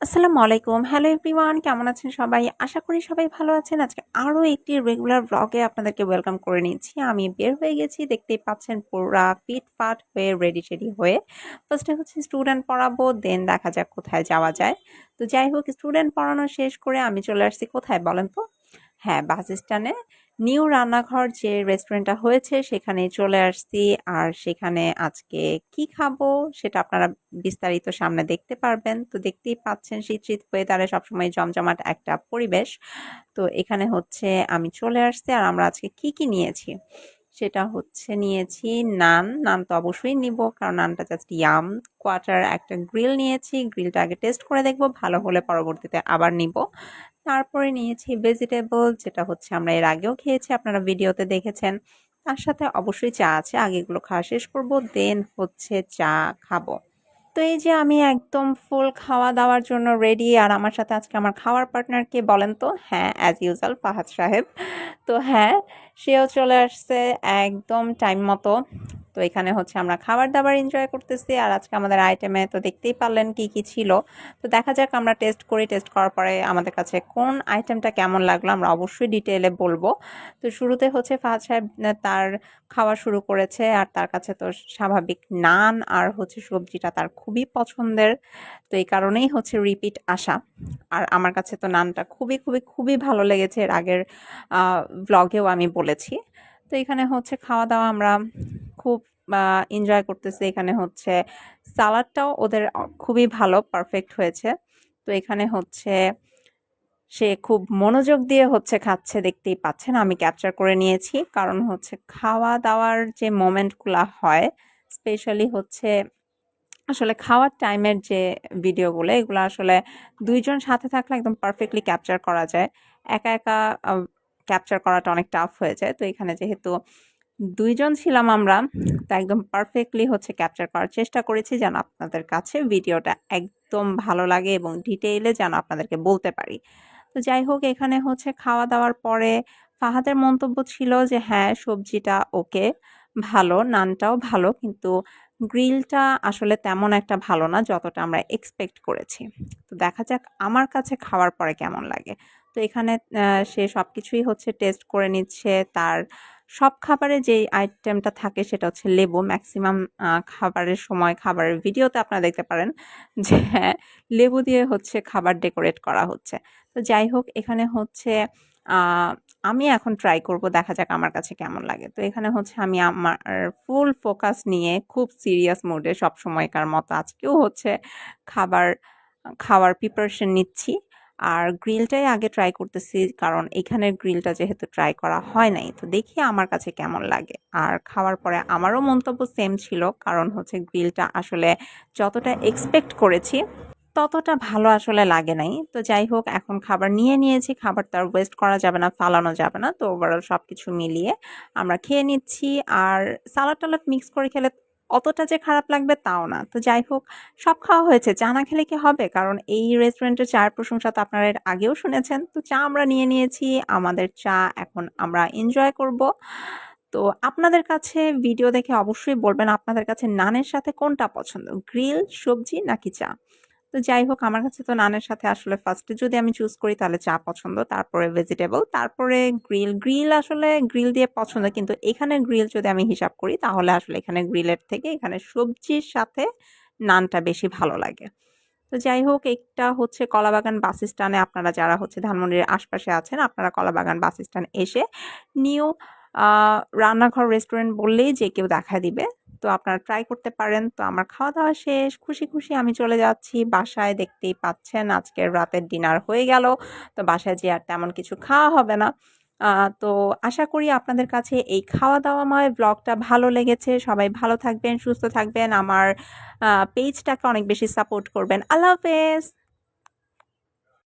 আসসালামু আলাইকুম। Hello everyone কেমন আছেন সবাই? আশা করি সবাই ভালো আছেন। আজকে আরও একটি রেগুলার ব্লগে আপনাদেরকে ওয়েলকাম করে নিচ্ছি। আমি বের হয়ে গেছি, দেখতেই পাচ্ছেন পুরা ফিট ফাট হয়ে রেডি শেডি হয়ে। ফার্স্টে হচ্ছে স্টুডেন্ট পড়াবো দেন দেখা যাক কোথায় যাওয়া যায়। তো যাই হোক স্টুডেন্ট পড়ানো শেষ করে আমি চলে আসছি। কোথায় বলেন তো? হ্যাঁ বাস স্ট্যান্ডে। নিউ রান্নাঘর যে রেস্টুরেন্টটা হয়েছে, সেখানে চলে আসছি। আর সেখানে আজকে কি খাব সেটা আপনারা বিস্তারিত সামনে দেখতে পারবেন। তো দেখতেই পাচ্ছেন শীত শীত হয়ে ওয়েদারে সবসময় জমজমাট একটা পরিবেশ। তো এখানে হচ্ছে আমি চলে আসছি আর আমরা আজকে কি কি নিয়েছি? সেটা হচ্ছে নিয়েছি নান। নান তো অবশ্যই নিব, কারণ নানটা জাস্ট ইয়াম কোয়াটার একটা গ্রিল নিয়েছি, গ্রিলটা আগে টেস্ট করে দেখব, ভালো হলে পরবর্তীতে আবার নিব। তারপরে নিয়েছি ভেজিটেবল যেটা হচ্ছে আমরা এর আগেও খেয়েছি, আপনারা ভিডিওতে দেখেছেন। তার সাথে অবশ্যই চা আছে, আগে এগুলো খাওয়া শেষ করব দেন হচ্ছে চা খাব। তো এই যে আমি একদম ফুল খাওয়া দাওয়ার জন্য রেডি আর আমার সাথে আজকে আমার খাওয়ার পার্টনারকে বলেন তো? হ্যাঁ অ্যাজ ইউজাল ফাহাদ সাহেব। তো হ্যাঁ সেও চলে আসছে একদম টাইম মতো। তো এখানে হচ্ছে আমরা খাবার দাবার এনজয় করতেছি। আর আজকে আমাদের আইটেমে তো দেখতেই পারলেন কি কি ছিল। তো দেখা যাক আমরা টেস্ট করি। টেস্ট করার পরে আমাদের কাছে কোন আইটেমটা কেমন লাগল আমরা অবশ্যই ডিটেলে বলব। তো শুরুতে হচ্ছে ফাহাদ সাহেব তার খাওয়া শুরু করেছে আর তার কাছে তো স্বাভাবিক নান আর হচ্ছে সবজিটা তার খুবই পছন্দের। তো এই কারণেই হচ্ছে রিপিট আসা। আর আমার কাছে তো নানটা খুবই খুবই খুবই ভালো লেগেছে। এর আগের ব্লগেও আমি বলেছি। তো এখানে হচ্ছে খাওয়া দাওয়া আমরা খুব এনজয় করতেছে। এখানে হচ্ছে সালাডটাও ওদের খুবই ভালো পারফেক্ট হয়েছে। তো এখানে হচ্ছে সে খুব মনোযোগ দিয়ে হচ্ছে খাচ্ছে, দেখতেই পাচ্ছেন। আমি ক্যাপচার করে নিয়েছি। কারণ হচ্ছে খাওয়া দাওয়ার যে মোমেন্টগুলো হয় স্পেশালি হচ্ছে আসলে খাওয়ার টাইমের যে ভিডিওগুলো এগুলো আসলে দুইজন সাথে থাকলে একদম পারফেক্টলি ক্যাপচার করা যায়। একা একা ক্যাপচার করাটা অনেক টাফ হয়ে যায়। তো এখানে যেহেতু দুইজন ছিলাম আমরা, তা একদম পারফেক্টলি হচ্ছে ক্যাপচার করার চেষ্টা করেছি যেন আপনাদের কাছে ভিডিওটা একদম ভালো লাগে এবং ডিটেইলে যেন আপনাদেরকে বলতে পারি। তো যাই হোক, এখানে হচ্ছে খাওয়া দাওয়ার পরে ফাহাদের মন্তব্য ছিল যে হ্যাঁ সবজিটা ওকে, ভালো, নানটাও ভালো, কিন্তু গ্রিলটা আসলে তেমন একটা ভালো না যতটা আমরা এক্সপেক্ট করেছি। তো দেখা যাক আমার কাছে খাওয়ার পরে কেমন লাগে। তো এখানে সে সব কিছুই হচ্ছে টেস্ট করে নিচ্ছে, তার সব খাবারে যে আইটেমটা থাকে সেটা হচ্ছে লেবু। ম্যাক্সিমাম খাবারের সময়, খাবারের ভিডিওতে আপনারা দেখতে পারেন যে লেবু দিয়ে হচ্ছে খাবার ডেকোরেট করা হচ্ছে। তো যাই হোক, এখানে হচ্ছে আমি এখন ট্রাই করব, দেখা যাক আমার কাছে কেমন লাগে। তো এখানে হচ্ছে আমি আমার ফুল ফোকাস নিয়ে খুব সিরিয়াস মোডে সব সময়কার মতো আজকেও হচ্ছে খাবার, খাওয়ার প্রিপারেশন নিচ্ছি। আর গ্রিলটাই আগে ট্রাই করতেছি, কারণ এখানের গ্রিলটা যেহেতু ট্রাই করা হয় নাই, তো দেখি আমার কাছে কেমন লাগে। আর খাওয়ার পরে আমারও মন্তব্য সেম ছিল, কারণ হচ্ছে গ্রিলটা আসলে যতটা এক্সপেক্ট করেছি, ততটা ভালো আসলে লাগে নাই। তো যাই হোক, এখন খাবার নিয়ে নিয়েছি, খাবার তো আর ওয়েস্ট করা যাবে না, ফালানো যাবে না, তো ওভারঅল সব কিছু মিলিয়ে আমরা খেয়ে নিচ্ছি। আর সালাড টালাড মিক্স করে খেলে অতটা যে খারাপ লাগবে তাও না। তো যাই হোক, সব খাওয়া হয়েছে। চা না খেলে কি হবে? কারণ এই রেস্টুরেন্টের চায়ের প্রশংসা তো আপনারা এর আগেও শুনেছেন। তো চা আমরা নিয়ে নিয়েছি, আমাদের চা এখন আমরা এনজয় করব। তো আপনাদের কাছে ভিডিও দেখে অবশ্যই বলবেন, আপনাদের কাছে নানের সাথে কোনটা পছন্দ? গ্রিল, সবজি নাকি চা? তো যাই হোক, আমার কাছে তো নানের সাথে আসলে ফার্স্টে যদি আমি চুজ করি তাহলে চা পছন্দ, তারপরে ভেজিটেবল তারপরে গ্রিল গ্রিল আসলে গ্রিল দিয়ে পছন্দ, কিন্তু এখানে গ্রিল যদি আমি হিসাব করি তাহলে আসলে এখানে গ্রিলের থেকে এখানে সবজির সাথে নানটা বেশি ভালো লাগে। তো যাই হোক, একটা হচ্ছে কলাবাগান বাস স্ট্যান্ডে আপনারা যারা হচ্ছে ধানমন্ডির আশপাশে আছেন, আপনারা কলাবাগান বাস স্ট্যান্ড এসে নিউ রান্নাঘর রেস্টুরেন্ট বললেই যে কেউ দেখা দিবে। তো আপনারা ট্রাই করতে পারেন। তো আমার খাওয়া দাওয়া শেষ। খুশি খুশি আমি চলে যাচ্ছি। বাসায় দেখতেই পাচ্ছেন আজকের রাতের ডিনার হয়ে গেল। তো বাসায় যে আর তেমন কিছু খাওয়া হবে না। তো আশা করি আপনাদের কাছে এই খাওয়া দাওয়াময় ব্লগটা ভালো লেগেছে। সবাই ভালো থাকবেন, সুস্থ থাকবেন। আমার পেজটাকে অনেক বেশি সাপোর্ট করবেন। আল্লাহ হাফেজ!